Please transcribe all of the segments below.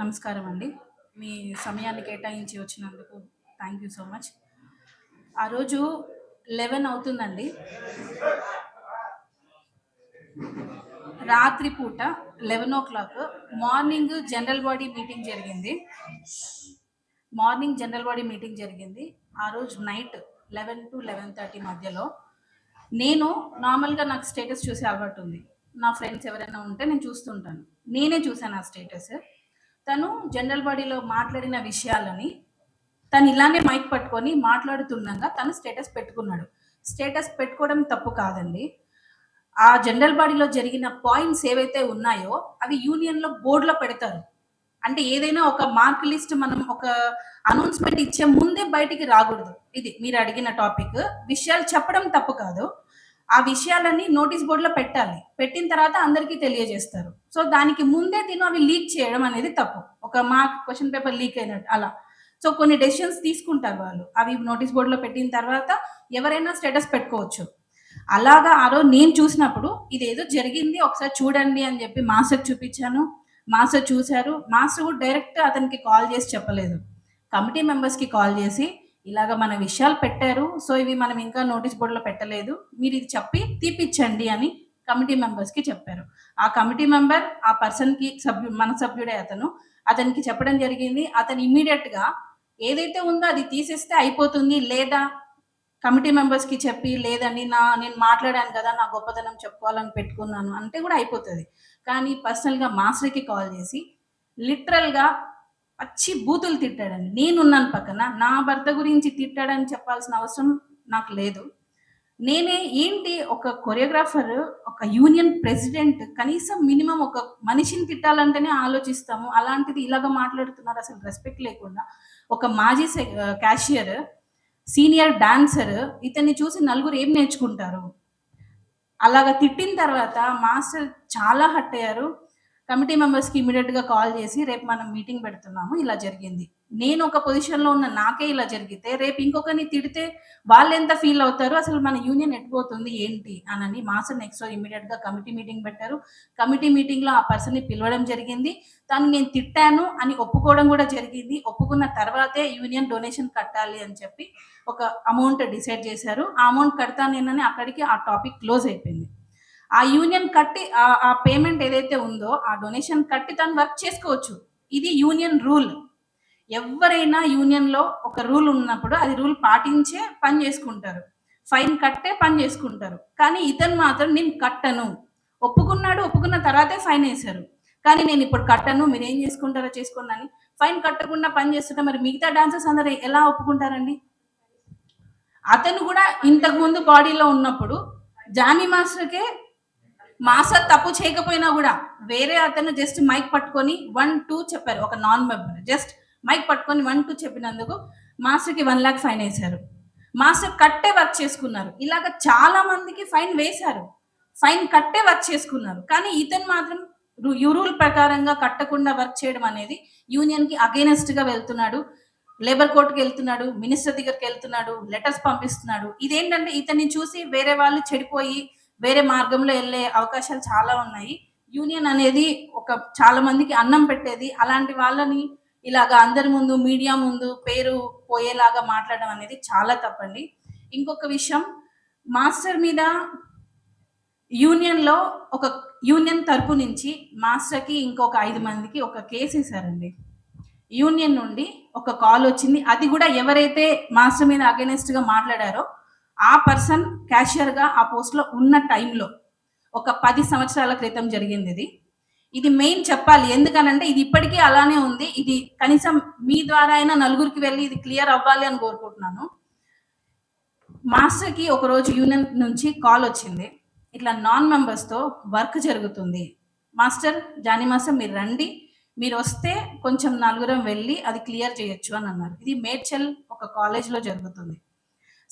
నమస్కారం అండి మీ సమయాన్ని కేటాయించి వచ్చినందుకు థ్యాంక్ యూ సో మచ్. ఆ రోజు లెవెన్ అవుతుందండి. రాత్రి పూట eleven o'clock morning general body meeting జరిగింది. మార్నింగ్ జనరల్ బాడీ మీటింగ్ జరిగింది. ఆ రోజు night eleven to eleven thirty మధ్యలో నేను నార్మల్గా నాకు స్టేటస్ చూసే అలవాటు ఉంది. నా ఫ్రెండ్స్ ఎవరైనా ఉంటే నేను చూస్తుంటాను. నేనే చూశాను ఆ స్టేటస్. తను జనరల్ బాడీలో మాట్లాడిన విషయాలని తను ఇలానే మైక్ పట్టుకొని మాట్లాడుతుండగా తను స్టేటస్ పెట్టుకున్నాడు. స్టేటస్ పెట్టుకోవడం తప్పు కాదండి. ఆ జనరల్ బాడీలో జరిగిన పాయింట్స్ ఏవైతే ఉన్నాయో అవి యూనియన్లో బోర్డులో పెడతారు. అంటే ఏదైనా ఒక మార్క్ లిస్ట్ మనం ఒక అనౌన్స్మెంట్ ఇచ్చే ముందే బయటికి రాకూడదు. ఇది మీరు అడిగిన టాపిక్. విషయాలు చెప్పడం తప్పు కాదు. ఆ విషయాలన్నీ నోటీస్ బోర్డులో పెట్టాలి. పెట్టిన తర్వాత అందరికీ తెలియజేస్తారు. సో దానికి ముందే తిను అవి లీక్ చేయడం అనేది తప్పు. ఒక మా క్వశ్చన్ పేపర్ లీక్ అయినట్టు అలా. సో కొన్ని డెసిషన్స్ తీసుకుంటారు వాళ్ళు. అవి నోటీస్ బోర్డులో పెట్టిన తర్వాత ఎవరైనా స్టేటస్ పెట్టుకోవచ్చు. అలాగా ఆ రోజు నేను చూసినప్పుడు ఇది ఏదో జరిగింది ఒకసారి చూడండి అని చెప్పి మాస్టర్ చూపించాను. మాస్టర్ చూశారు. మాస్టర్ కూడా డైరెక్ట్ అతనికి కాల్ చేసి చెప్పలేదు. కమిటీ మెంబర్స్కి కాల్ చేసి ఇలాగ మన విషయాలు పెట్టారు. సో ఇవి మనం ఇంకా నోటీస్ బోర్డులో పెట్టలేదు. మీరు ఇది చెప్పి తీపిచ్చండి అని కమిటీ మెంబర్స్కి చెప్పారు. ఆ కమిటీ మెంబర్ ఆ పర్సన్కి సభ్యు మన సభ్యుడే అతను. అతనికి చెప్పడం జరిగింది. అతను ఇమ్మీడియట్గా ఏదైతే ఉందో అది తీసేస్తే అయిపోతుంది లేదా కమిటీ మెంబర్స్కి చెప్పి లేదండి నా నేను మాట్లాడాను కదా నా గొప్పతనం చెప్పుకోవాలని పెట్టుకున్నాను అంటే కూడా అయిపోతుంది. కానీ పర్సనల్గా మాస్టర్కి కాల్ చేసి లిటరల్గా పచ్చి బూతులు తిట్టాడండి నేనున్నాను పక్కన. నా భర్త గురించి తిట్టాడని చెప్పాల్సిన అవసరం నాకు లేదు. నేనే ఏంటి ఒక కొరియోగ్రాఫర్ ఒక యూనియన్ ప్రెసిడెంట్ కనీసం మినిమం ఒక మనిషిని తిట్టాలంటేనే ఆలోచిస్తాము. అలాంటిది ఇలాగ మాట్లాడుతున్నారు. అసలు రెస్పెక్ట్ లేకుండా. ఒక మాజీ క్యాషియర్ సీనియర్ డాన్సర్ ఇతన్ని చూసి నలుగురు ఏం నేర్చుకుంటారు? అలాగ తిట్టిన తర్వాత మాస్టర్ చాలా హట్ అయ్యారు. కమిటీ మెంబర్స్కి ఇమీడియట్గా కాల్ చేసి రేపు మనం మీటింగ్ పెడుతున్నాము ఇలా జరిగింది. నేను ఒక పొజిషన్లో ఉన్న నాకే ఇలా జరిగితే రేపు ఇంకొకరిని తిడితే వాళ్ళు ఎంత ఫీల్ అవుతారు? అసలు మన యూనియన్ ఎట్టుపోతుంది ఏంటి? అనని మాసం నెక్స్ట్ ఇమీడియట్గా కమిటీ మీటింగ్ పెట్టారు. కమిటీ మీటింగ్లో ఆ పర్సన్ని పిలవడం జరిగింది. తను నేను తిట్టాను అని ఒప్పుకోవడం కూడా జరిగింది. ఒప్పుకున్న తర్వాతే యూనియన్ డొనేషన్ కట్టాలి అని చెప్పి ఒక అమౌంట్ డిసైడ్ చేశారు. ఆ అమౌంట్ కడతానేనని అక్కడికి ఆ టాపిక్ క్లోజ్ అయిపోయింది. ఆ యూనియన్ కట్టి ఆ- పేమెంట్ ఏదైతే ఉందో ఆ డొనేషన్ కట్టి తను వర్క్ చేసుకోవచ్చు. ఇది యూనియన్ రూల్. ఎవరైనా యూనియన్లో ఒక రూల్ ఉన్నప్పుడు అది రూల్ పాటించే పని చేసుకుంటారు. ఫైన్ కట్టే పని చేసుకుంటారు. కానీ ఇతను మాత్రం నేను కట్టను. ఒప్పుకున్నాడు ఒప్పుకున్న తర్వాతే ఫైన్ వేశారు. కానీ నేను ఇప్పుడు కట్టను మీరు ఏం చేసుకుంటారో చేసుకోండి అని ఫైన్ కట్టకుండా పని చేస్తుంటే మరి మిగతా డాన్సర్స్ అందరూ ఎలా ఒప్పుకుంటారండి? అతను కూడా ఇంతకుముందు బాడీలో ఉన్నప్పుడు జానీ మాస్టర్కే మాస్టర్ తప్పు చేయకపోయినా కూడా వేరే అతను జస్ట్ మైక్ పట్టుకొని వన్ టూ చెప్పారు. ఒక నాన్ మెంబర్ జస్ట్ మైక్ పట్టుకొని వన్ టూ చెప్పినందుకు మాస్టర్కి వన్ లాక్ ఫైన్ వేశారు. మాస్టర్ కట్టే వర్క్ చేసుకున్నారు. ఇలాగ చాలా మందికి ఫైన్ వేశారు. ఫైన్ కట్టే వర్క్ చేసుకున్నారు. కానీ ఇతను మాత్రం రు- రూల్ ప్రకారంగా కట్టకుండా వర్క్ చేయడం అనేది యూనియన్కి అగేనెస్ట్గా వెళ్తున్నాడు. లేబర్ కోర్టుకి వెళ్తున్నాడు. మినిస్టర్ దగ్గరికి వెళ్తున్నాడు. లెటర్స్ పంపిస్తున్నాడు. ఇదేంటంటే ఇతన్ని చూసి వేరే వాళ్ళు చెడిపోయి వేరే మార్గంలో వెళ్ళే అవకాశాలు చాలా ఉన్నాయి. యూనియన్ అనేది ఒక చాలా మందికి అన్నం పెట్టేది. అలాంటి వాళ్ళని ఇలాగా అందరి ముందు మీడియా ముందు పేరు పోయేలాగా మాట్లాడడం అనేది చాలా తప్పండి. ఇంకొక విషయం మాస్టర్ మీద యూనియన్లో ఒక యూనియన్ తరపు నుంచి మాస్టర్కి ఇంకొక ఐదు మందికి ఒక కేసు వేశారండి. యూనియన్ నుండి ఒక కాల్ వచ్చింది. అది కూడా ఎవరైతే మాస్టర్ మీద అగెనెస్ట్గా మాట్లాడారో ఆ పర్సన్ క్యాషియర్గా ఆ పోస్ట్లో ఉన్న టైంలో ఒక పది సంవత్సరాల క్రితం జరిగింది ఇది. ఇది మెయిన్ చెప్పాలి. ఎందుకనంటే ఇది ఇప్పటికీ అలానే ఉంది. ఇది కనీసం మీ ద్వారా అయినా నలుగురికి వెళ్ళి ఇది క్లియర్ అవ్వాలి అని కోరుకుంటున్నాను. మాస్టర్కి ఒకరోజు యూనియన్ నుంచి కాల్ వచ్చింది. ఇట్లా నాన్ మెంబర్స్తో వర్క్ జరుగుతుంది. మాస్టర్ జానీ మాస్టర్ మీరు రండి. మీరు వస్తే కొంచెం నలుగురం వెళ్ళి అది క్లియర్ చేయొచ్చు అని అన్నారు. ఇది మేడ్చల్ ఒక కాలేజ్లో జరుగుతుంది.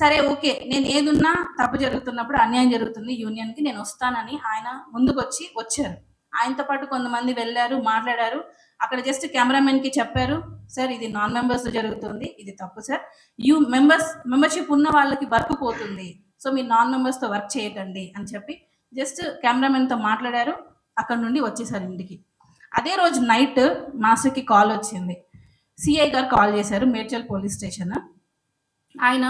సరే ఓకే. నేను ఏదున్నా తప్పు జరుగుతున్నప్పుడు అన్యాయం జరుగుతుంది యూనియన్కి నేను వస్తానని ఆయన ముందుకొచ్చి వచ్చారు. ఆయనతో పాటు కొంతమంది వెళ్ళారు మాట్లాడారు. అక్కడ జస్ట్ కెమెరామెన్కి చెప్పారు సార్ ఇది నాన్ మెంబర్స్ జరుగుతుంది ఇది తప్పు సార్. యూ మెంబర్స్ మెంబర్షిప్ ఉన్న వాళ్ళకి వర్క్ పోతుంది సో మీరు నాన్ మెంబర్స్తో వర్క్ చేయకండి అని చెప్పి జస్ట్ కెమెరామెన్తో మాట్లాడారు అక్కడ నుండి వచ్చేసారు ఇంటికి. అదే రోజు నైట్ మాస్టర్కి కాల్ వచ్చింది. సిఐ గారు కాల్ చేశారు మేడ్చల్ పోలీస్ స్టేషన్. ఆయన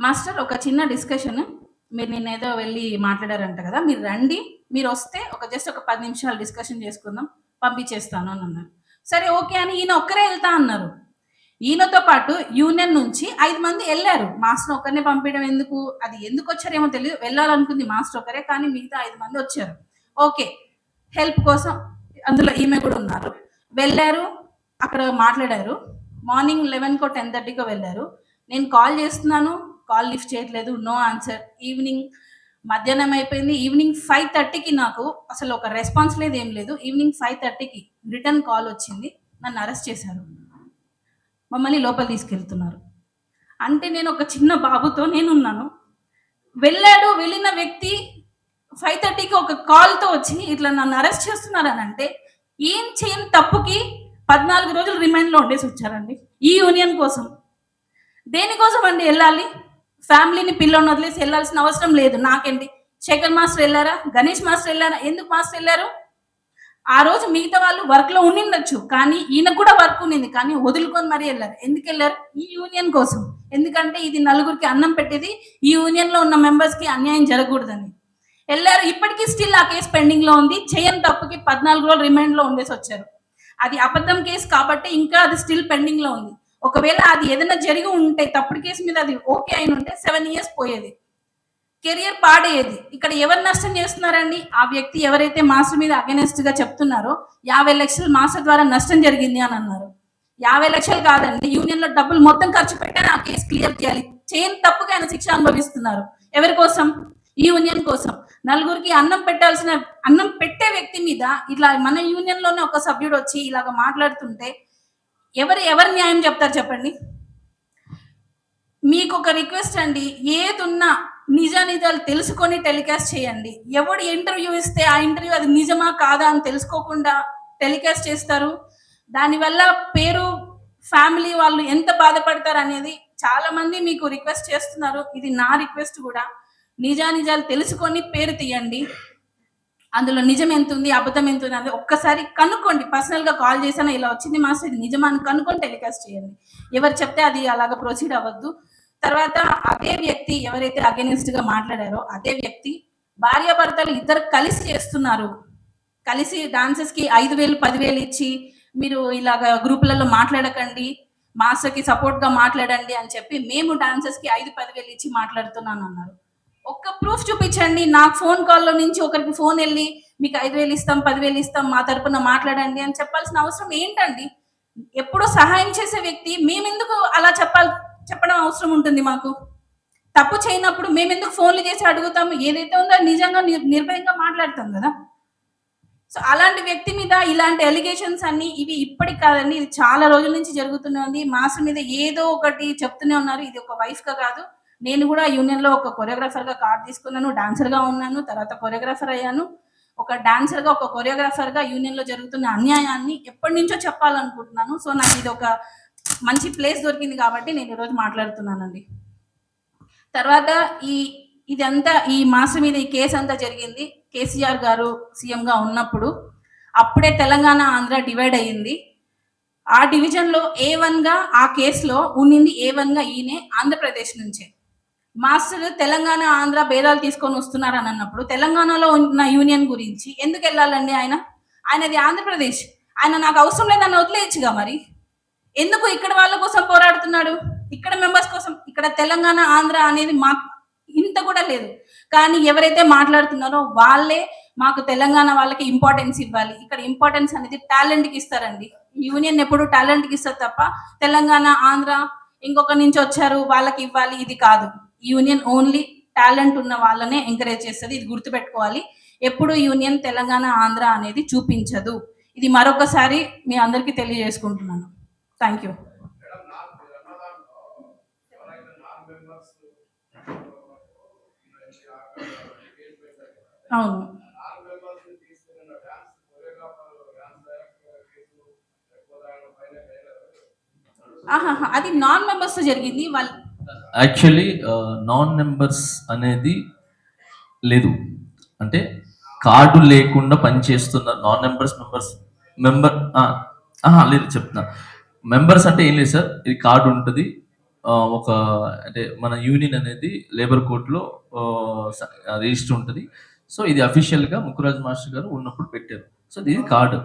మాస్టర్ ఒక చిన్న డిస్కషన్. మీరు నిన్న ఏదో వెళ్ళి మాట్లాడారంట కదా మీరు రండి. మీరు వస్తే ఒక జస్ట్ ఒక పది నిమిషాలు డిస్కషన్ చేసుకుందాం పంపించేస్తాను అని అన్నారు. సరే ఓకే అని ఈయన ఒక్కరే వెళ్తా అన్నారు. ఈయనతో పాటు యూనియన్ నుంచి ఐదు మంది వెళ్ళారు. మాస్టర్ ఒక్కరినే పంపించడం ఎందుకు? అది ఎందుకు వచ్చారేమో తెలియదు వెళ్ళాలనుకుంది మాస్టర్ ఒకరే కానీ మిగతా ఐదు మంది వచ్చారు. ఓకే హెల్ప్ కోసం అందులో ఈమె కూడా ఉన్నారు. వెళ్ళారు అక్కడ మాట్లాడారు. మార్నింగ్ లెవెన్కో టెన్ థర్టీకో వెళ్ళారు. నేను కాల్ చేస్తున్నాను కాల్ లిఫ్ట్ చేయట్లేదు నో ఆన్సర్. ఈవినింగ్ మధ్యాహ్నం అయిపోయింది. ఈవినింగ్ ఫైవ్ థర్టీకి నాకు అసలు ఒక రెస్పాన్స్ లేదు ఏం లేదు. ఈవినింగ్ ఫైవ్ థర్టీకి రిటర్న్ కాల్ వచ్చింది. నన్ను అరెస్ట్ చేశారు. మమ్మల్ని లోపల తీసుకెళ్తున్నారు. అంటే నేను ఒక చిన్న బాబుతో నేనున్నాను. వెళ్ళాడు వెళ్ళిన వ్యక్తి ఫైవ్ థర్టీకి ఒక కాల్తో వచ్చి ఇట్లా నన్ను అరెస్ట్ చేస్తున్నారని అంటే ఏం చేయని తప్పుకి పద్నాలుగు రోజులు రిమైండ్లో ఉండేసి వచ్చారండి. ఈ యూనియన్ కోసం. దేనికోసం అండి వెళ్ళాలి? ఫ్యామిలీని పిల్లని వదిలేసి వెళ్ళాల్సిన అవసరం లేదు. నాకేంటి? శేఖర్ మాస్టర్ వెళ్ళారా? గణేష్ మాస్టర్ వెళ్ళారా? ఎందుకు మాస్టర్ వెళ్ళారు? ఆ రోజు మిగతా వాళ్ళు వర్క్లో ఉండిండొచ్చు. కానీ ఈయన కూడా వర్క్ ఉండింది. కానీ వదులుకొని మరీ వెళ్ళారు. ఎందుకు వెళ్ళారు? ఈ యూనియన్ కోసం. ఎందుకంటే ఇది నలుగురికి అన్నం పెట్టేది. ఈ యూనియన్లో ఉన్న మెంబర్స్కి అన్యాయం జరగకూడదని. వెళ్ళారు. ఇప్పటికీ స్టిల్ ఆ కేసు పెండింగ్లో ఉంది. చేయని తప్పుకి పద్నాలుగు రోజులు రిమైండ్లో ఉండేసి వచ్చారు. అది అబద్ధం కేసు కాబట్టి ఇంకా అది స్టిల్ పెండింగ్లో ఉంది. ఒకవేళ అది ఏదైనా జరిగి ఉంటే తప్పుడు కేసు మీద అది ఓకే అయిన ఉంటే సెవెన్ ఇయర్స్ పోయేది. కెరియర్ పాడేది ఇక్కడ ఎవరు నష్టం చేస్తున్నారండి? ఆ వ్యక్తి ఎవరైతే మాస్టర్ మీద అగెనెస్ట్గా చెప్తున్నారో యాభై లక్షలు మాస్టర్ ద్వారా నష్టం జరిగింది అని అన్నారు. యాభై లక్షలు కాదండి యూనియన్లో డబ్బులు మొత్తం ఖర్చు పెట్టాను ఆ కేసు క్లియర్ చేయాలి. చేయని తప్పుగా ఆయన శిక్ష అనుభవిస్తున్నారు. ఎవరి కోసం? ఈ యూనియన్ కోసం. నలుగురికి అన్నం పెట్టాల్సిన అన్నం పెట్టే వ్యక్తి మీద ఇట్లా మన యూనియన్లోనే ఒక సభ్యుడు వచ్చి ఇలాగ మాట్లాడుతుంటే ఎవరు ఎవరు న్యాయం చెప్తారు చెప్పండి? మీకు ఒక రిక్వెస్ట్ అండి ఏదున్నా నిజ నిజాలు తెలుసుకొని టెలికాస్ట్ చేయండి. ఎవడు ఇంటర్వ్యూ ఇస్తే ఆ ఇంటర్వ్యూ అది నిజమా కాదా అని తెలుసుకోకుండా టెలికాస్ట్ చేస్తారు. దానివల్ల పేరు ఫ్యామిలీ వాళ్ళు ఎంత బాధపడతారు అనేది చాలా మంది మీకు రిక్వెస్ట్ చేస్తున్నారు. ఇది నా రిక్వెస్ట్ కూడా. నిజానిజాలు తెలుసుకొని పేరు తీయండి. అందులో నిజం ఎంత ఉంది అబద్ధం ఎంత ఉంది అనేది ఒక్కసారి కనుక్కోండి. పర్సనల్గా కాల్ చేసాను ఇలా వచ్చింది మాస్టర్ ఇది నిజమా అని కనుక్కొని టెలికాస్ట్ చేయండి. ఎవరు చెప్తే అది అలాగ ప్రొసీడ్ అవ్వద్దు. తర్వాత అదే వ్యక్తి ఎవరైతే అగెనిస్ట్గా మాట్లాడారో అదే వ్యక్తి భార్యాభర్తలు ఇద్దరు కలిసి చేస్తున్నారు. కలిసి డాన్సెస్కి ఐదు వేలు పదివేలు ఇచ్చి మీరు ఇలాగ గ్రూపులలో మాట్లాడకండి మాస్టర్కి సపోర్ట్గా మాట్లాడండి అని చెప్పి మేము డాన్సెస్కి ఐదు పదివేలు ఇచ్చి మాట్లాడుతున్నాను అన్నారు. ఒక్క ప్రూఫ్ చూపించండి. నాకు ఫోన్ కాల్లో నుంచి ఒకరికి ఫోన్ వెళ్ళి మీకు ఐదు వేలు ఇస్తాం పదివేలు ఇస్తాం మా తరపున మాట్లాడండి అని చెప్పాల్సిన అవసరం ఏంటండి? ఎప్పుడో సహాయం చేసే వ్యక్తి మేమెందుకు అలా చెప్పాలి చెప్పడం అవసరం ఉంటుంది మాకు? తప్పు చేయనప్పుడు మేమెందుకు ఫోన్లు చేసి అడుగుతాము? ఏదైతే ఉందో నిజంగా నిర్- నిర్భయంగా మాట్లాడతాం కదా? సో అలాంటి వ్యక్తి మీద ఇలాంటి ఎలిగేషన్స్ అన్ని ఇవి ఇప్పటికి కాదండి. ఇది చాలా రోజుల నుంచి జరుగుతున్నది మాస్టర్ మీద ఏదో ఒకటి చెప్తూనే ఉన్నారు. ఇది ఒక వైఫ్గా కాదు. నేను కూడా యూనియన్లో ఒక కొరియోగ్రాఫర్గా కార్డ్ తీసుకున్నాను డాన్సర్గా ఉన్నాను తర్వాత కొరియోగ్రాఫర్ అయ్యాను. ఒక డాన్సర్గా ఒక కొరియోగ్రాఫర్గా యూనియన్లో జరుగుతున్న అన్యాయాన్ని ఎప్పటి నుంచో చెప్పాలనుకుంటున్నాను. సో నాకు ఇది ఒక మంచి ప్లేస్ దొరికింది కాబట్టి నేను ఈరోజు మాట్లాడుతున్నానండి. తర్వాత ఈ ఇదంతా ఈ మాసం మీద ఈ కేసు అంతా జరిగింది. కేసీఆర్ గారు సీఎంగా ఉన్నప్పుడు అప్పుడే తెలంగాణ ఆంధ్ర డివైడ్ అయ్యింది. ఆ డివిజన్లో ఏ వన్గా ఆ కేసులో ఉన్నింది ఏ వన్గా ఈయనే ఆంధ్రప్రదేశ్ నుంచే. మాస్టర్ తెలంగాణ ఆంధ్ర భేదాలు తీసుకొని వస్తున్నారు అని అన్నప్పుడు తెలంగాణలో ఉన్న యూనియన్ గురించి ఎందుకు వెళ్ళాలండి ఆయన? ఆయనది ఆంధ్రప్రదేశ్. ఆయన నాకు అవసరం లేదని వదిలేయచ్చుగా మరి? ఎందుకు ఇక్కడ వాళ్ళ కోసం పోరాడుతున్నాడు? ఇక్కడ మెంబర్స్ కోసం ఇక్కడ తెలంగాణ ఆంధ్ర అనేది మాకు ఇంత కూడా లేదు. కానీ ఎవరైతే మాట్లాడుతున్నారో వాళ్ళే మాకు తెలంగాణ వాళ్ళకి ఇంపార్టెన్స్ ఇవ్వాలి. ఇక్కడ ఇంపార్టెన్స్ అనేది టాలెంట్కి ఇస్తారండి. యూనియన్ ఎప్పుడు టాలెంట్కి ఇస్తారు తప్ప తెలంగాణ ఆంధ్ర ఇంకొక నుంచి వచ్చారు వాళ్ళకి ఇవ్వాలి ఇది కాదు. యూనియన్ ఓన్లీ టాలెంట్ ఉన్న వాళ్ళనే ఎంకరేజ్ చేస్తుంది. ఇది గుర్తుపెట్టుకోవాలి. ఎప్పుడు యూనియన్ తెలంగాణ ఆంధ్ర అనేది చూపించదు. ఇది మరొకసారి మీ అందరికీ తెలియజేసుకుంటున్నాను. థ్యాంక్ యూ అవును. ఆహా అది నాన్ మెంబర్స్ జరిగింది. వాళ్ళు యాక్చువల్లీ నాన్ నెంబర్స్ అనేది లేదు. అంటే కార్డు లేకుండా పనిచేస్తున్న నాన్ నెంబర్స్ మెంబర్స్ మెంబర్ లేదు చెప్తున్నా. మెంబర్స్ అంటే ఏం లేదు సార్. ఇది కార్డు ఉంటుంది. ఒక అంటే మన యూనియన్ అనేది లేబర్ కోర్టులో రిజిస్టర్ ఉంటుంది. సో ఇది అఫీషియల్గా ముక్కురాజ్ మాస్టర్ గారు ఉన్నప్పుడు పెట్టారు. సో ఇది కార్డు.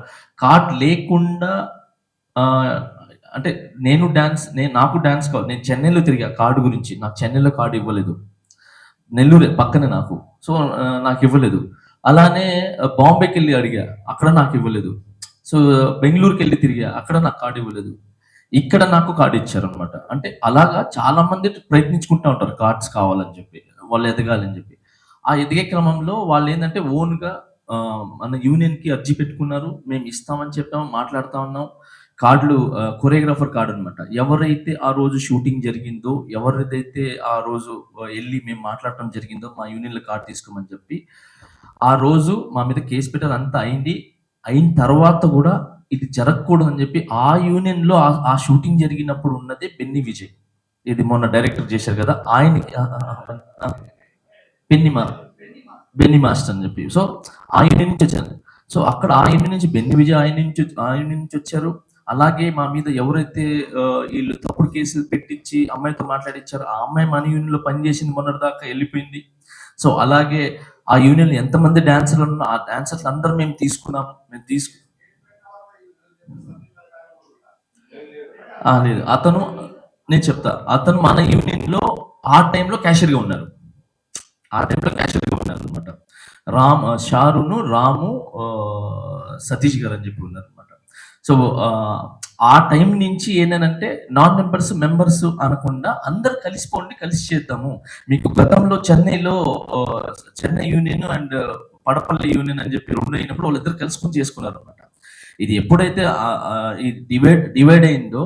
కార్డ్ లేకుండా అంటే నేను డ్యాన్స్ నేను నాకు డ్యాన్స్ కావాలి. నేను చెన్నైలో తిరిగా కార్డు గురించి. నాకు చెన్నైలో కార్డు ఇవ్వలేదు. నెల్లూరు పక్కనే నాకు. సో నాకు ఇవ్వలేదు. అలానే బాంబేకి వెళ్ళి అడిగా. అక్కడ నాకు ఇవ్వలేదు. సో బెంగళూరుకి వెళ్ళి తిరిగా. అక్కడ నాకు కార్డు ఇవ్వలేదు. ఇక్కడ నాకు కార్డు ఇచ్చారు అనమాట అంటే అలాగా చాలా మంది ప్రయత్నించుకుంటూ ఉంటారు. కార్డ్స్ కావాలని చెప్పి వాళ్ళు ఎదగాలని చెప్పి. ఆ ఎదిగే క్రమంలో వాళ్ళు ఏంటంటే ఓన్గా మన యూనియన్కి అర్జీ పెట్టుకున్నారు. మేము ఇస్తామని చెప్పాము మాట్లాడుతా ఉన్నాం. కార్డులు కొరియోగ్రాఫర్ కార్డు అనమాట ఎవరైతే ఆ రోజు షూటింగ్ జరిగిందో ఎవరిదైతే ఆ రోజు వెళ్ళి మేము మాట్లాడటం జరిగిందో మా యూనియన్లో కార్డు తీసుకోమని చెప్పి ఆ రోజు మా మీద కేసు పెట్టారు అంతా అయింది. అయిన తర్వాత కూడా ఇది జరగకూడదు అని చెప్పి ఆ యూనియన్లో ఆ- షూటింగ్ జరిగినప్పుడు ఉన్నదే బెన్ని విజయ్. ఇది మొన్న డైరెక్టర్ చేశారు కదా ఆయనకి ఆ, బెన్ని మా బెన్ని మాస్టర్ అని చెప్పి. సో ఆ యూనియన్ నుంచి వచ్చారు. సో అక్కడ ఆ యూనియన్ నుంచి బెన్ని విజయ్ ఆయన నుంచి ఆ యూనియన్ నుంచి వచ్చారు. అలాగే మా మీద ఎవరైతే వీళ్ళు తప్పుడు కేసులు పెట్టించి అమ్మాయితో మాట్లాడించారో ఆ అమ్మాయి మన యూనియన్లో పనిచేసింది మొన్నటి దాకా వెళ్ళిపోయింది. సో అలాగే ఆ యూనియన్ ఎంతమంది డాన్సర్లు ఉన్నా ఆ డాన్సర్లు అందరూ మేము తీసుకున్నాం. మేము తీసుకు లేదు. అతను నేను చెప్తా. అతను మన యూనియన్లో ఆ టైంలో క్యాషియర్గా ఉన్నారు. ఆ టైంలో క్యాషియర్గా ఉన్నారు అనమాట రామ్ షారును రాము సతీష్ గారు అని చెప్పి ఉన్నారు. సో ఆ, టైం నుంచి ఏంటంటే నాన్ మెంబర్స్ మెంబర్స్ అనకుండా అందరు కలిసిపోండి కలిసి చేద్దాము. మీకు గతంలో చెన్నైలో Chennai union and Padapalli union అని చెప్పి రెండు అయినప్పుడు వాళ్ళిద్దరు కలుసుకొని చేసుకున్నారు అనమాట ఇది ఎప్పుడైతే ఈ డివైడ్ డివైడ్ అయిందో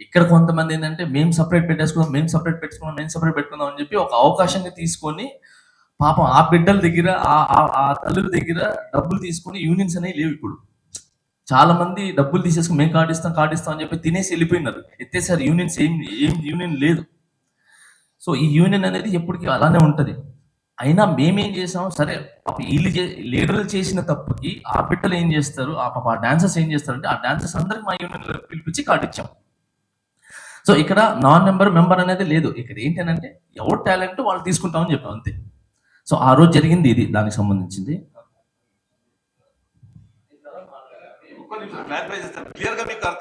ఇక్కడ కొంతమంది ఏంటంటే మేము సపరేట్ పెట్టేసుకుందాం మేము సపరేట్ పెట్టుకుందాం మేము సపరేట్ పెట్టుకుందాం అని చెప్పి ఒక అవకాశాన్ని తీసుకొని పాపం ఆ బిడ్డల దగ్గర ఆ ఆ- ఆ తల్లుల దగ్గర డబ్బులు తీసుకొని యూనియన్స్ అనేవి లేవు ఇప్పుడు. చాలా మంది డబ్బులు తీసేసుకుని మేము కాటిస్తాం కాటిస్తాం అని చెప్పి తినేసి వెళ్ళిపోయినారు. ఎత్తేసారి. యూనియన్స్ ఏం ఏం యూనియన్ లేదు. సో ఈ యూనియన్ అనేది ఎప్పటికీ అలానే ఉంటుంది. అయినా మేమేం చేసాం? సరే వీళ్ళు లీడర్లు చేసిన తప్పుకి ఆ బిడ్డలు ఏం చేస్తారు? ఆ పాప ఆ డాన్సర్స్ ఏం చేస్తారంటే ఆ డాన్సర్స్ అందరికి మా యూనియన్లో పిలిపించి కాటిచ్చాం. సో ఇక్కడ నాన్ మెంబర్ మెంబర్ అనేది లేదు. ఇక్కడ ఏంటంటే ఎవరు టాలెంట్ వాళ్ళు తీసుకుంటామని చెప్పాం అంతే. సో ఆ రోజు జరిగింది ఇది దానికి సంబంధించింది. క్లియర్ క్లియర్గా మీకు అర్థం